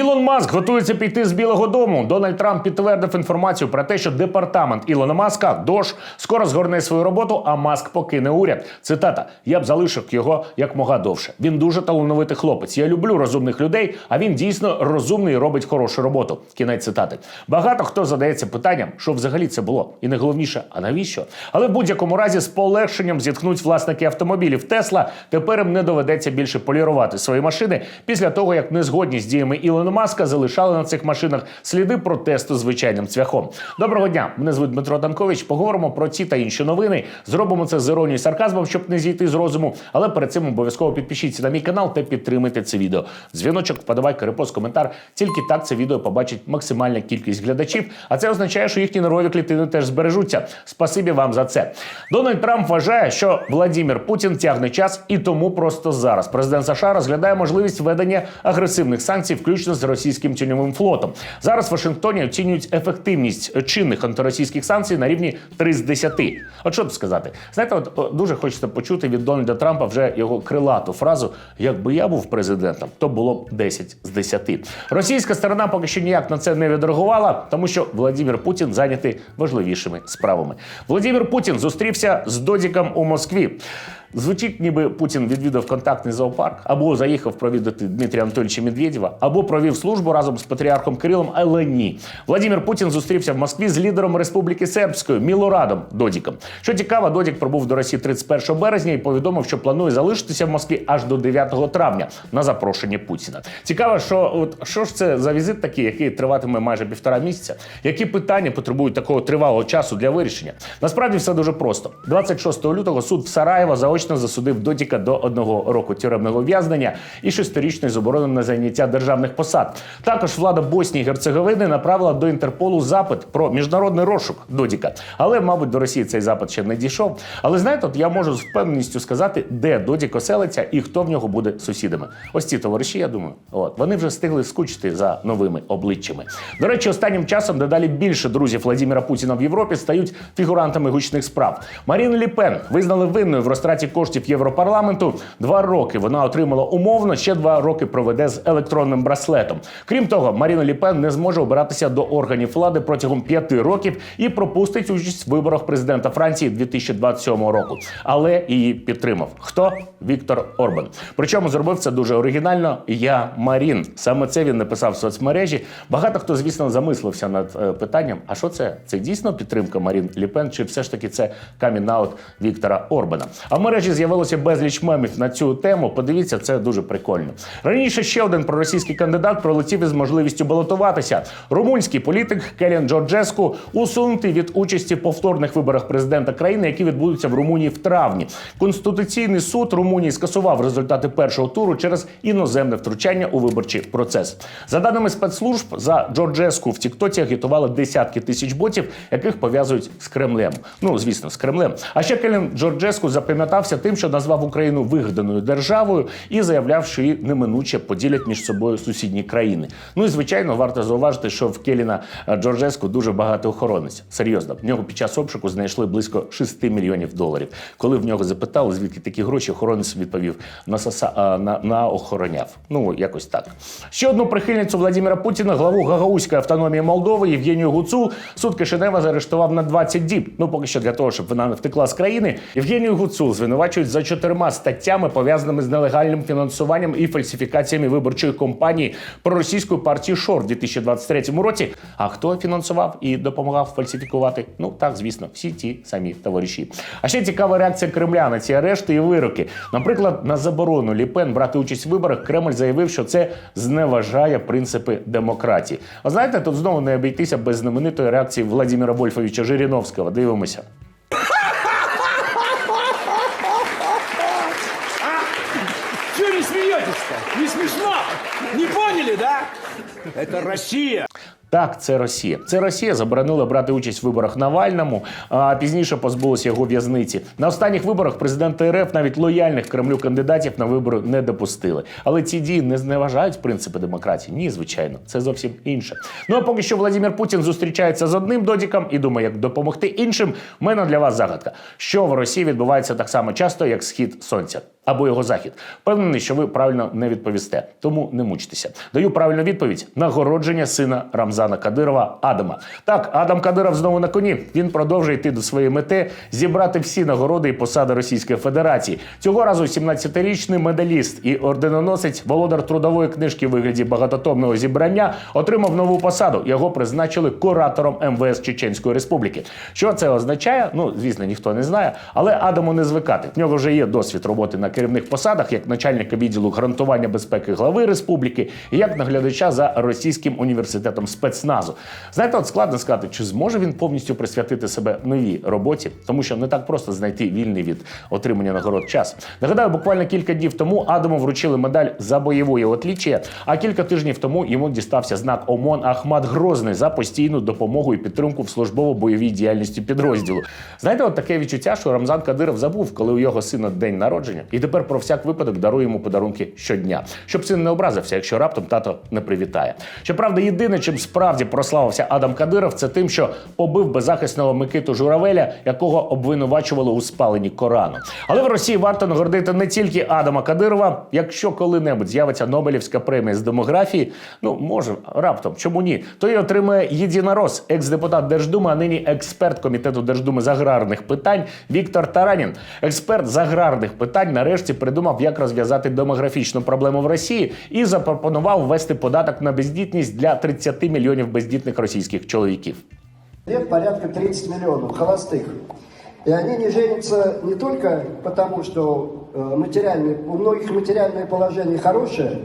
Ілон Маск готується піти з Білого Дому. Дональд Трамп підтвердив інформацію про те, що департамент Ілона Маска ДОЖ скоро згорне свою роботу, а Маск покине уряд. Цитата: я б залишив його як мога довше. Він дуже талановитий хлопець. Я люблю розумних людей, а він дійсно розумний і робить хорошу роботу. Кінець цитати. Багато хто задається питанням, що взагалі це було, і найголовніше, а навіщо? Але в будь-якому разі з полегшенням зіткнуть власники автомобілів Тесла. Тепер їм не доведеться більше полірувати свої машини після того, як незгодні з діями Ілона Маска залишали на цих машинах сліди протесту звичайним цвяхом. Доброго дня! Мене звуть Дмитро Данкович. Поговоримо про ці та інші новини. Зробимо це з іронією і сарказмом, щоб не зійти з розуму. Але перед цим обов'язково підпишіться на мій канал та підтримайте це відео. Дзвіночок, вподобайка, репост, коментар. Тільки так це відео побачить максимальна кількість глядачів. А це означає, що їхні нервові клітини теж збережуться. Спасибі вам за це. Дональд Трамп вважає, що Владімір Путін тягне час, і тому просто зараз президент США розглядає можливість введення агресивних санкцій, включно з російським тіньовим флотом. Зараз в Вашингтоні оцінюють ефективність чинних антиросійських санкцій на рівні 3 з 10. От що тут сказати? Знаєте, от дуже хочеться почути від Дональда Трампа вже його крилату фразу: якби я був президентом, то було б 10 з 10. Російська сторона поки що ніяк на це не відреагувала, тому що Владимир Путін зайнятий важливішими справами. Владимир Путін зустрівся з Додіком у Москві. Звучить, ніби Путін відвідав контактний зоопарк, або заїхав провідати Дмитрія Анатолійовича Медведєва, або провів службу разом з патріархом Кирилом, але ні. Владимир Путін зустрівся в Москві з лідером Республіки Сербської Мілорадом Додіком. Що цікаво, Додік пробув до Росії 31 березня і повідомив, що планує залишитися в Москві аж до 9 травня на запрошення Путіна. Цікаво, що от що ж це за візит такий, який триватиме майже півтора місяця. Які питання потребують такого тривалого часу для вирішення? Насправді все дуже просто. 26 лютого суд в Сараєво заочно засудив Додіка до одного року тюремного ув'язнення і шестирічної заборони на заняття державних посад. Також влада Боснії і Герцеговини направила до Інтерполу запит про міжнародний розшук Додіка. Але, мабуть, до Росії цей запит ще не дійшов. Але знаєте, от я можу з впевненістю сказати, де Додік оселиться і хто в нього буде сусідами. Ось ці товариші, я думаю, от вони вже встигли скучити за новими обличчями. До речі, останнім часом дедалі більше друзів Владимира Путіна в Європі стають фігурантами гучних справ. Марін Лі Пен визнали винною в розтраті коштів Європарламенту. Два роки вона отримала умовно, ще два роки проведе з електронним браслетом. Крім того, Маріна Лі Пен не зможе обиратися до органів влади протягом п'яти років і пропустить участь в виборах президента Франції 2027 року. Але її підтримав. Хто? Віктор Орбан. Причому зробив це дуже оригінально. Я Марін. Саме це він написав в соцмережі. Багато хто, звісно, замислився над е, питанням: а що це? Це дійсно підтримка Марін Ліпен, чи все ж таки це камін-аут Віктора Орбана? А в мережі з'явилося безліч мемів на цю тему. Подивіться, це дуже прикольно. Раніше ще один проросійський кандидат пролетів із можливістю балотуватися. Румунський політик Келін Джорджеску усунутий від участі в повторних виборах президента країни, які відбудуться в Румунії в травні. Конституційний суд Румунії скасував результати першого туру через іноземне втручання у виборчий процес. За даними спецслужб, за Джорджеску в Тіктоці агітували десятки тисяч ботів, яких пов'язують з Кремлем. Ну звісно, з Кремлем. А ще Келін Джорджеску запам'ятався тим, що назвав Україну вигаданою державою і заявляв, що її неминуче поділять між собою сусідні країни. Ну і звичайно, варто зауважити, що в Келіна е, Джорджеску дуже багато охоронець. Серйозно, в нього під час обшуку знайшли близько 6 мільйонів доларів. Коли в нього запитали, звідки такі гроші, охоронець відповів на саса на, на охороняв. Ну якось так. Ще одну прихильницю Владимира Путіна, главу Гагаузької автономії Молдови Євгенію Гуцул, суд Кишинева заарештував на 20 діб. Ну поки що для того, щоб вона не втекла з країни. Євгенію Гуцул звинувачують за чотирма статтями, пов'язаними з нелегальним фінансуванням і фальсифікаціями виборчої кампанії проросійської партії Шор в 2023 році. А хто фінансував і допомагав фальсифікувати? Ну так, звісно, всі ті самі товариші. А ще цікава реакція Кремля на ці арешти і вироки. Наприклад, на заборону Ліпен брати участь в виборах Кремль заявив, що це зневажає принципи демократії. А знаєте, тут знову не обійтися без знаменитої реакції Владимира Вольфовича Жириновського. Дивимося. Не смеетесь-то? Не смешно? Не поняли, да? Это Россия. Так, це Росія. Це Росія заборонила брати участь в виборах Навальному, а пізніше позбулася його в'язниці. На останніх виборах президент РФ навіть лояльних Кремлю кандидатів на вибори не допустили. Але ці дії не зневажають принципи демократії. Ні, звичайно, це зовсім інше. Ну а поки що Владимир Путін зустрічається з одним додіком і думає, як допомогти іншим. В мене для вас загадка, що в Росії відбувається так само часто, як схід сонця. Або його захід. Впевнений, що ви правильно не відповісте, тому не мучтеся. Даю правильну відповідь: нагородження сина Рамзана Кадирова Адама. Так, Адам Кадиров знову на коні. Він продовжує йти до своєї мети зібрати всі нагороди і посади Російської Федерації. Цього разу 17-річний медаліст і орденоносець, володар трудової книжки в вигляді багатотомного зібрання, отримав нову посаду. Його призначили куратором МВС Чеченської Республіки. Що це означає? Ну звісно, ніхто не знає, але Адаму не звикати. В нього вже є досвід роботи на керівних посадах, як начальника відділу гарантування безпеки глави республіки, і як наглядача за російським університетом спецназу. Знаєте, от складно сказати, чи зможе він повністю присвятити себе новій роботі, тому що не так просто знайти вільний від отримання нагород час. Нагадаю, буквально кілька днів тому Адаму вручили медаль за бойової отліччя, а кілька тижнів тому йому дістався знак ОМОН Ахмат Грозний за постійну допомогу і підтримку в службово-бойовій діяльності підрозділу. Знаєте, от таке відчуття, що Рамзан Кадиров забув, коли у його сина день народження, і тепер про всяк випадок дарує йому подарунки щодня, щоб син не образився, якщо раптом тато не привітає. Щоправда, єдине, чим справді прославився Адам Кадиров, це тим, що побив беззахисного Микиту Журавеля, якого обвинувачували у спаленні Корану. Але в Росії варто нагородити не тільки Адама Кадирова. Якщо коли-небудь з'явиться Нобелівська премія з демографії, ну може раптом, чому ні? То й отримає єдинорос, екс-депутат Держдуми, а нині експерт комітету Держдуми з аграрних питань Віктор Таранін. Експерт з аграрних питань нарешті придумав, як розв'язати демографічну проблему в Росії, і запропонував ввести податок на бездітність для 30 мільйонів бездітних російських чоловіків. Лет порядка 30 миллионов холостых. И они не женятся не только потому, что э, материальное, у многих материальное положение хорошее,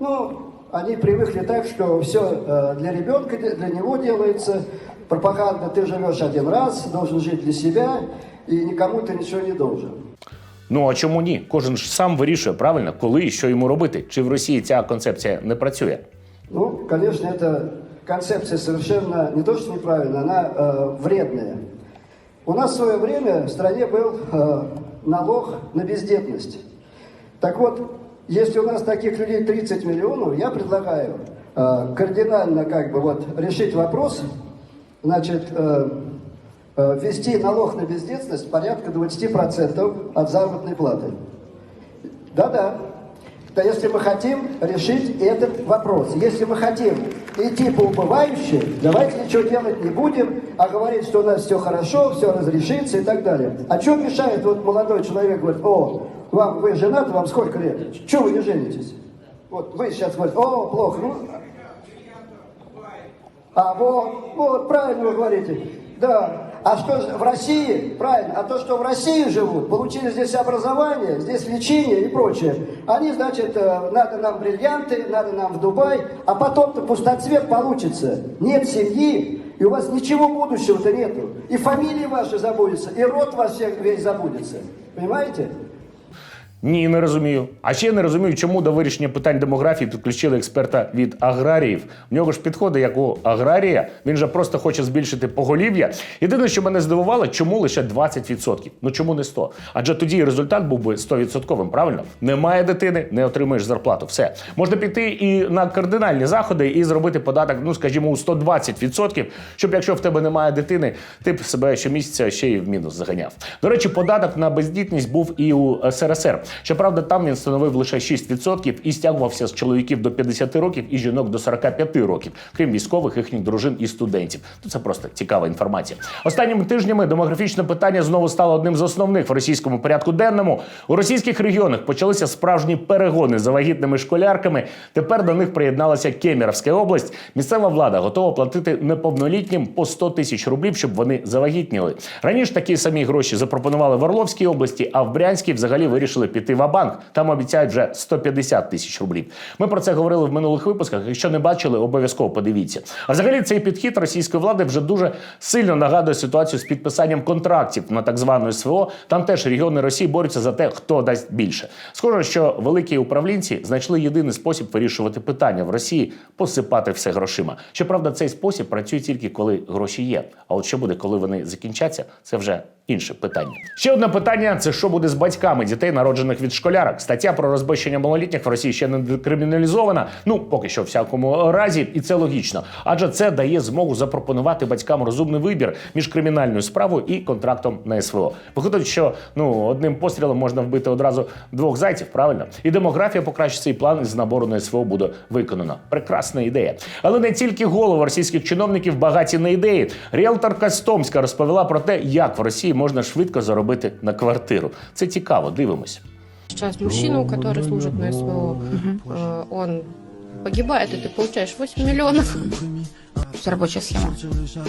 но они привыкли так, что все для ребенка, для для него делается. Пропаганда, ты живешь один раз, должен жить для себя, и никому ты ничего не должен. Ну а чому ні? Кожен ж сам вирішує правильно, коли і що йому робити. Чи в Росії ця концепція не працює? Ну, конечно, эта концепция совершенно не то, что неправильная, она э, вредная. У нас в свое время в стране был э, налог на бездетность. Так вот, если у нас таких людей 30 миллионов, я предлагаю э, кардинально как бы вот решить вопрос, значит, э, э, ввести налог на бездетность порядка 20% от заработной платы. Да-да. Да если мы хотим решить этот вопрос, если мы хотим идти по убывающей, давайте ничего делать не будем, а говорить, что у нас все хорошо, все разрешится и так далее. А что мешает, вот молодой человек говорит, о, вам, вы женаты, вам сколько лет? Чего вы не женитесь? Вот вы сейчас говорите, о, плохо, ну, а вот, вот, правильно вы говорите. Да. А что в России, правильно, а то, что в России живут, получили здесь образование, здесь лечение и прочее, они, значит, э, надо нам бриллианты, надо нам в Дубай, а потом-то пустоцвет получится. Нет семьи, и у вас ничего будущего-то нету. И фамилии ваши забудется, и род ваш всех весь забудется. Понимаете? Ні, не розумію. А ще не розумію, чому до вирішення питань демографії підключили експерта від аграріїв. В нього ж підходи, як у аграрія. Він же просто хоче збільшити поголів'я. Єдине, що мене здивувало, чому лише 20%? Ну чому не 100? Адже тоді результат був би 100%, правильно? Немає дитини, не отримуєш зарплату. Все можна піти і на кардинальні заходи і зробити податок, ну скажімо, у 120%, щоб якщо в тебе немає дитини, ти б себе щомісяця ще й в мінус заганяв. До речі, податок на бездітність був і у СРСР. Щоправда, там він становив лише 6% і стягувався з чоловіків до 50 років і жінок до 45 років, крім військових, їхніх дружин і студентів. Ну це просто цікава інформація. Останніми тижнями демографічне питання знову стало одним з основних в російському порядку денному. У російських регіонах почалися справжні перегони за вагітними школярками. Тепер до них приєдналася Кемеровська область. Місцева влада готова платити неповнолітнім по 100 тисяч рублів, щоб вони завагітніли. Раніше такі самі гроші запропонували в Орловській області, а в Брянській взагалі вирішили піти в банк там обіцяють вже 150 тисяч рублів. Ми про це говорили в минулих випусках. Якщо не бачили, обов'язково подивіться. А взагалі цей підхід російської влади вже дуже сильно нагадує ситуацію з підписанням контрактів на так звану СВО. Там теж регіони Росії борються за те, хто дасть більше. Схоже, що великі управлінці знайшли єдиний спосіб вирішувати питання в Росії посипати все грошима. Щоправда, цей спосіб працює тільки коли гроші є. А от що буде, коли вони закінчаться, це вже інше питання. Ще одне питання: це що буде з батьками дітей, народжених від школярок. Стаття про розбищення малолітніх в Росії ще не декриміналізована. Ну поки що, в всякому разі, і це логічно. Адже це дає змогу запропонувати батькам розумний вибір між кримінальною справою і контрактом на СВО. Виходить, що ну одним пострілом можна вбити одразу двох зайців, правильно? І демографія покращиться, і план з набору на СВО буде виконано. Прекрасна ідея. Але не тільки голови російських чиновників багаті на ідеї. Ріелторка з Томська розповіла про те, як в Росії можна швидко заробити на квартиру. Це цікаво, дивимось. Сейчас мужчину, который служит на СВО, э, он погибает, и ты получаешь 8 миллионов. Это рабочая схема.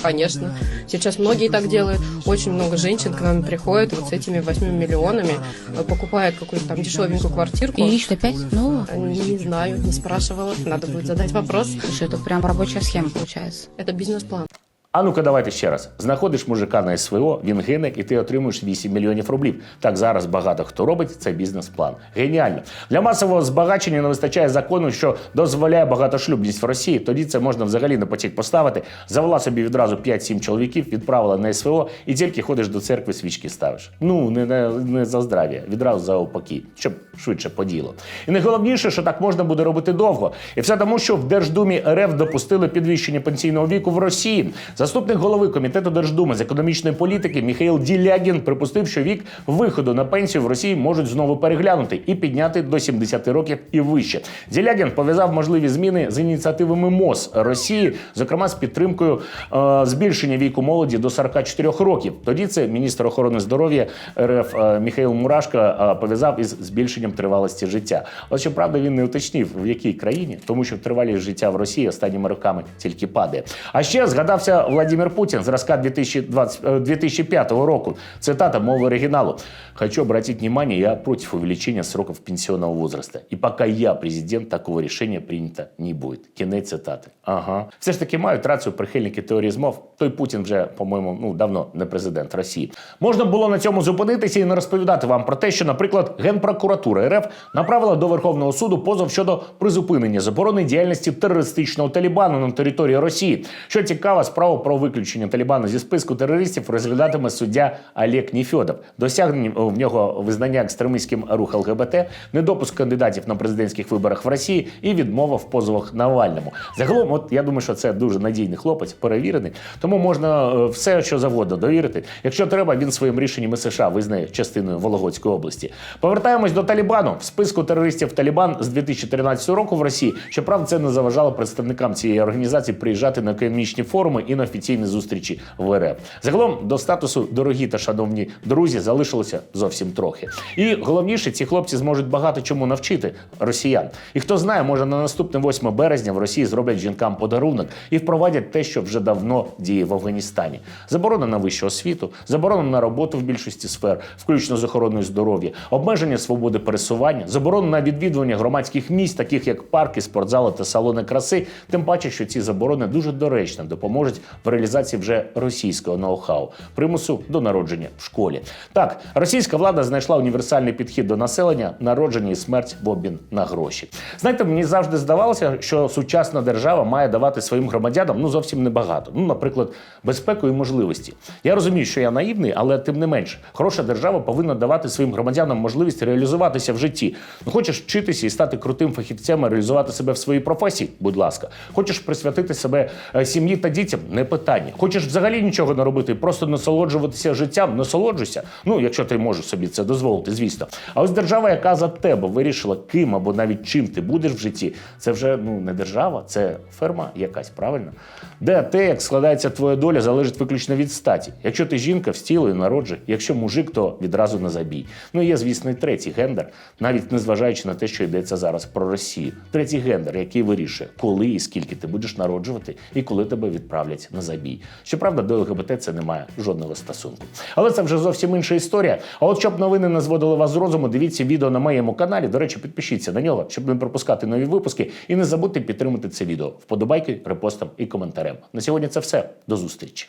Конечно. Сейчас многие так делают. Очень много женщин к нам приходят вот с этими 8 миллионами, э, покупают какую-то там дешевенькую квартирку. И ищут опять нового? Э, Не знаю, не спрашивала. Надо будет задать вопрос. Слушай, это прям рабочая схема получается. Это бизнес-план. А ну-ка, давайте ще раз. Знаходиш мужика на СВО, він гине, і ти отримуєш 8 мільйонів рублів. Так зараз багато хто робить це бізнес-план. Геніально. Для масового збагачення не вистачає закону, що дозволяє багатошлюбність в Росії. Тоді це можна взагалі на потік поставити. Завела собі відразу 5-7 чоловіків, відправила на СВО і тільки ходиш до церкви, свічки ставиш. Ну не, не, не за здрав'я, відразу за опаки, щоб швидше по ділу. І найголовніше, що так можна буде робити довго. І все тому, що в Держдумі РФ допустили підвищення пенсійного віку в Росії. Заступник голови комітету Держдуми з економічної політики Міхаїл Ділягін припустив, що вік виходу на пенсію в Росії можуть знову переглянути і підняти до 70 років і вище. Ділягін пов'язав можливі зміни з ініціативами МОЗ Росії, зокрема з підтримкою е, збільшення віку молоді до 44 років. Тоді це міністр охорони здоров'я РФ е, Міхаїл Мурашко е, пов'язав із збільшенням тривалості життя. От щоправда, він не уточнив в якій країні, тому що тривалість життя в Росії останніми роками тільки падає. А ще згадався Владимир Путін зразка 2020, е, 2005 року. Цитата мови оригіналу. Хочу обратить внимание, я против увеличения сроков пенсионного возраста. И пока я президент, такого решения принято не будет. Кінець цитати. Ага. Все ж таки мають рацію прихильники теорії змов. Той Путін вже, по-моєму, ну давно не президент Росії. Можна було на цьому зупинитися і не розповідати вам про те, що, наприклад, Генпрокуратура РФ направила до Верховного суду позов щодо призупинення заборони діяльності терористичного Талібану на території Росії. Що цікаво, справу про виключення Талібану зі списку терористів розглядатиме суддя Олег Ніфьодов. Досягнення в нього визнання екстремистським рух ЛГБТ, недопуск кандидатів на президентських виборах в Росії і відмова в позовах Навальному. Загалом, от я думаю, що це дуже надійний хлопець, перевірений. Тому можна е, все, що завгодно довірити. Якщо треба, він своїм рішенням США визнає частиною Вологодської області. Повертаємось до Талібану. В списку терористів Талібан з 2013 року в Росії. Щоправда, це не заважало представникам цієї організації приїжджати на економічні форуми і на офіційні зустрічі в РФ. Загалом до статусу дорогі та шановні друзі залишилося зовсім трохи. І головніше, ці хлопці зможуть багато чому навчити росіян. І хто знає, може на наступне 8 березня в Росії зроблять жінкам подарунок і впровадять те, що вже давно діє в Афганістані. Заборона на вищу освіту, заборона на роботу в більшості сфер, включно з охороною здоров'я, обмеження свободи пересування, заборона на відвідування громадських місць, таких як парки, спортзали та салони краси. Тим паче, що ці заборони дуже доречно допоможуть в реалізації вже російського ноу-хау, примусу до народження в школі. Так, російська влада знайшла універсальний підхід до населення, народження і смерть в обмін на гроші. Знаєте, мені завжди здавалося, що сучасна держава має давати своїм громадянам ну зовсім небагато. Ну, наприклад, безпеку і можливості. Я розумію, що я наївний, але тим не менш, хороша держава повинна давати своїм громадянам можливість реалізуватися в житті. Ну, хочеш вчитися і стати крутим фахівцем, реалізувати себе в своїй професії? Будь ласка, хочеш присвятити себе е, сім'ї та дітям? Не питання. Хочеш взагалі нічого не робити, просто насолоджуватися життям, насолоджуйся. Ну, якщо ти можеш собі це дозволити, звісно. А ось держава, яка за тебе вирішила, ким або навіть чим ти будеш в житті, це вже ну не держава, це ферма якась, правильно? Де те, як складається твоя доля, залежить виключно від статі. Якщо ти жінка, встілуй, народжуй. Якщо мужик, то відразу на забій. Ну є, звісно, і третій гендер, навіть незважаючи на те, що йдеться зараз про Росію. Третій гендер, який вирішує, коли і скільки ти будеш народжувати, і коли тебе відправлять на на забій. Щоправда, до ЛГБТ це не має жодного стосунку. Але це вже зовсім інша історія. А от щоб новини не зводили вас з розуму, дивіться відео на моєму каналі. До речі, підпишіться на нього, щоб не пропускати нові випуски. І не забудьте підтримати це відео вподобайки, репостом і коментарем. На сьогодні це все. До зустрічі.